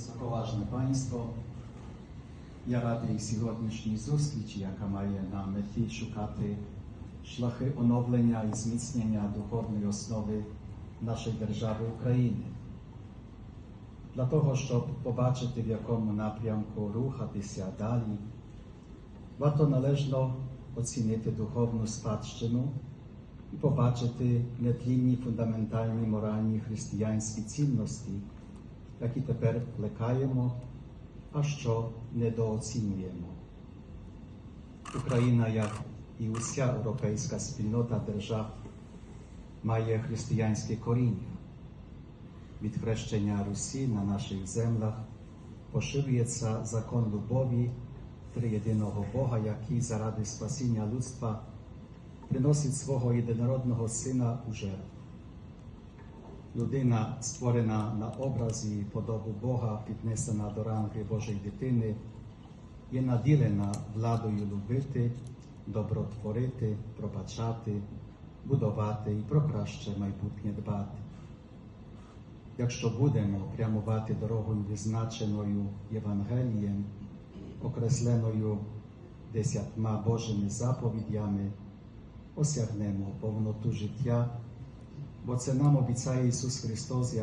Високоважне панство, я радий сьогоднішній зустрічі, яка має на меті шукати шляхи оновлення і зміцнення духовної основи нашої держави України. Для того, щоб побачити, в якому напрямку рухатися далі, варто належно оцінити духовну спадщину і побачити нетлінні фундаментальні моральні християнські цінності, які тепер плекаємо, а що недооцінюємо. Україна, як і уся європейська спільнота держав, має християнське коріння. Від хрещення Русі на наших землях поширюється закон любові триєдиного Бога, який заради спасіння людства приносить свого єдинородного Сина у жертву. Людина, створена на образі і подобу Бога, піднесена до ранги Божої дитини, є наділена владою любити, добротворити, пробачати, будувати і про краще майбутнє дбати. Якщо будемо прямувати дорогою визначеною Євангелієм, окресленою десятьма Божими заповідями, осягнемо повноту життя, бо це нам обіцяє Ісус Христос